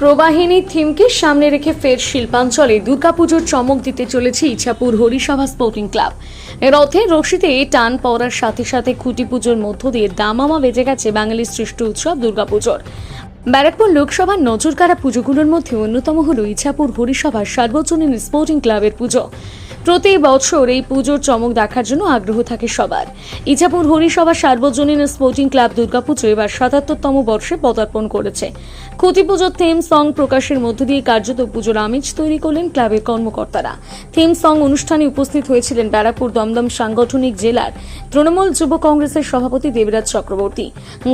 প্রবাহিনী থিমকে সামনে রেখে ফের শিল্পাঞ্চলে দুর্গাপুজোর চমক দিতে চলেছে ইছাপুর হরিসভা স্পোর্টিং ক্লাব। রথের রশিতে টান পড়ার সাথে সাথে খুঁটি পুজোর মধ্য দিয়ে দামামা বেজে গেছে বাঙালির সৃষ্ট উৎসব দুর্গাপুজোর। ব্যারাকপুর লোকসভার নজরকাড়া পুজোগুলোর মধ্যে অন্যতম হল ইছাপুর হরিসভার সার্বজনীন স্পোর্টিং ক্লাবের পুজো। প্রতি বছর এই পুজোর চমক দেখার জন্য আগ্রহ থাকে সবার। ইছাপুর হরিসভা সার্বজনীন স্পোর্টিং ক্লাব দুর্গাপুজো এবার সাতাত্তরতম বর্ষে পদার্পণ করেছে। খুঁটি পুজোর থিম সং প্রকাশের মধ্য দিয়ে কার্যত পুজোর আমেজ তৈরি করলেন ক্লাবের কর্মকর্তারা। থিম সং অনুষ্ঠানে উপস্থিত হয়েছিলেন ব্যারাকপুর দমদম সাংগঠনিক জেলার তৃণমূল যুব কংগ্রেসের সভাপতি দেবরাজ চক্রবর্তী,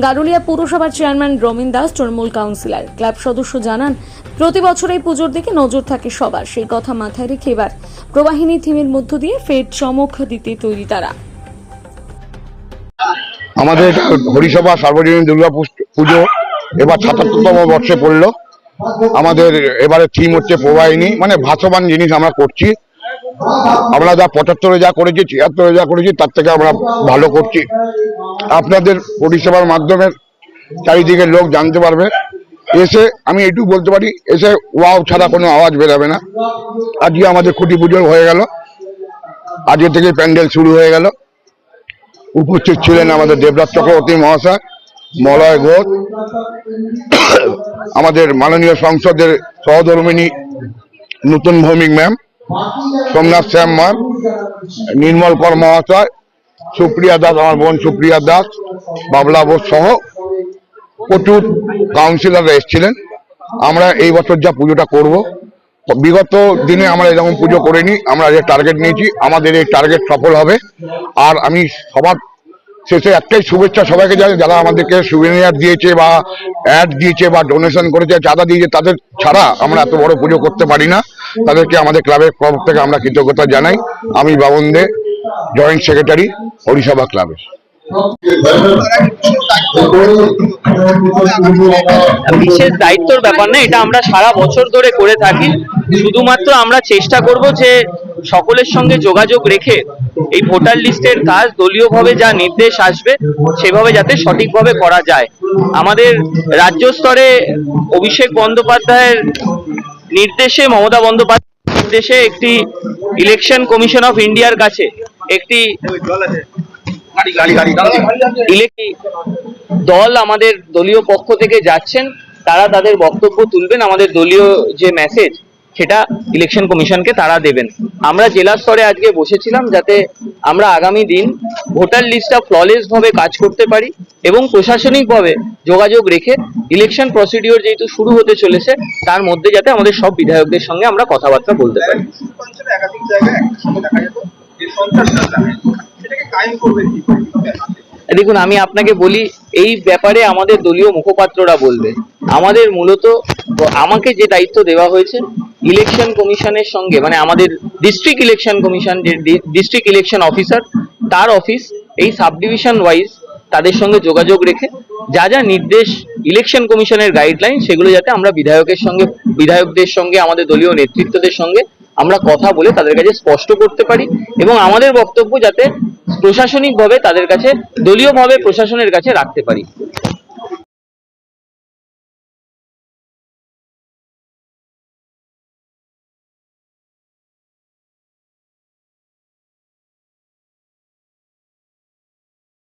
গারুলিয়া পৌরসভার chairman Ramin Das, Trinamool councillor. Club সদস্য জানান, প্রতি বছর এই পুজোর দিকে নজর থাকে সবার। সেই কথা মাথায় রেখে এবার প্রবাহিনী থিমের মধ্য দিয়ে ফের চমক দিতে তৈরি তারা। আমাদের হরিসভা, সার্বজনীন দুর্গা পুজো এবার সাতাত্তরতম বর্ষে পড়ল। আমাদের এবারে থিম হচ্ছে প্রবাহিনী। মানে ভাসমান জিনিস আমরা করছি। আমরা যা পঁচাত্তরে যা করেছি, ছিয়াত্তরে যা করেছি, তার থেকে আমরা ভালো করছি। আপনাদের পরিষেবার মাধ্যমে চারিদিকে লোক জানতে পারবে। এসে আমি এটুকু বলতে পারি, এসে ওয়াও ছাড়া কোনো আওয়াজ বেরোবে না। আজকে আমাদের খুঁটি পুজো হয়ে গেল। আজকে থেকে প্যান্ডেল শুরু হয়ে গেল। উপস্থিত ছিলেন আমাদের দেবরাজ চক্রবর্তী মহাশয়, মলয় ঘোষ, আমাদের মাননীয় সংসদের সহধর্মিনী নতুন ভৌমিক ম্যাম, সোমনাথ শ্যাম ম্যাম, নির্মল কর মহাশয়, সুপ্রিয়া দাস, আমার বোন সুপ্রিয়া দাস, বাবলা বোস সহ প্রচুর কাউন্সিলররা এসেছিলেন। আমরা এই বছর যা পুজোটা করব, বিগত দিনে আমরা এরকম পুজো করিনি, আমরা যে টার্গেট নিয়েছি, আমাদের এই টার্গেট সফল হবে। আর আমি সবার শেষে একটাই শুভেচ্ছা সবাইকে জানি যারা আমাদেরকে সুবিনিয়ার দিয়েছে বা অ্যাড দিয়েছে বা ডোনেশন করেছে, চাঁদা দিয়েছে, তাদের ছাড়া আমরা এত বড় পুজো করতে পারি না। তাদেরকে আমাদের ক্লাবের তরফ থেকে আমরা কৃতজ্ঞতা জানাই। আমি বাবন দে জয়েন্ট সেক্রেটারি হরিসভা ক্লাবের বিশেষ দায়িত্বর ব্যাপার না, এটা আমরা সারা বছর ধরে করে থাকি। শুধুমাত্র আমরা চেষ্টা করব যে সকলের সঙ্গে যোগাযোগ রেখে এই ভোটার লিস্টের কাজ দলীয়ভাবে যা নির্দেশ আসবে, সেভাবে যাতে সঠিকভাবে করা যায়। আমাদের রাজ্য স্তরে অভিষেক বন্দ্যোপাধ্যায়ের নির্দেশে, মমতা বন্দ্যোপাধ্যায়ের নির্দেশে একটি ইলেকশন কমিশন অফ ইন্ডিয়ার কাছে একটি দল আমাদের দলীয় পক্ষ থেকে যাচ্ছেন তারা তাদের বক্তব্য তুলবেন আমাদের দলীয় যে মেসেজ সেটা ইলেকশন কমিশনকে তারা দেবেন। আমরা জেলা স্তরে আজকে বসেছিলাম যাতে আমরা আগামী দিন ভোটার লিস্টটা ফ্ললেস ভাবে কাজ করতে পারি এবং প্রশাসনিকভাবে যোগাযোগ রেখে ইলেকশন প্রসিডিওর যেহেতু শুরু হতে চলেছে তার মধ্যে যাতে আমাদের সব বিধায়কদের সঙ্গে আমরা কথাবার্তা বলতে পারি। দেখুন, আমি আপনাকে বলি, এই ব্যাপারে আমাদের দলীয় মুখপাত্ররা বলবে। আমাদের মূলত, আমাকে যে দায়িত্ব দেওয়া হয়েছে ইলেকশন কমিশনের সঙ্গে মানে আমাদের ডিস্ট্রিক্ট ইলেকশন কমিশন যে ডিস্ট্রিক্ট ইলেকশন অফিসার তার অফিস এই সাব ডিভিশন ওয়াইজ তাদের সঙ্গে যোগাযোগ রেখে, যা যা নির্দেশ ইলেকশন কমিশনের গাইডলাইন সেগুলো যাতে আমরা বিধায়কের সঙ্গে, বিধায়কদের সঙ্গে, আমাদের দলীয় নেতৃত্বদের সঙ্গে আমরা কথা বলে তাদের কাছে স্পষ্ট করতে পারি এবং আমাদের বক্তব্য যাতে প্রশাসনিকভাবে তাদের কাছে দলীয়ভাবে প্রশাসনের কাছে রাখতে পারি।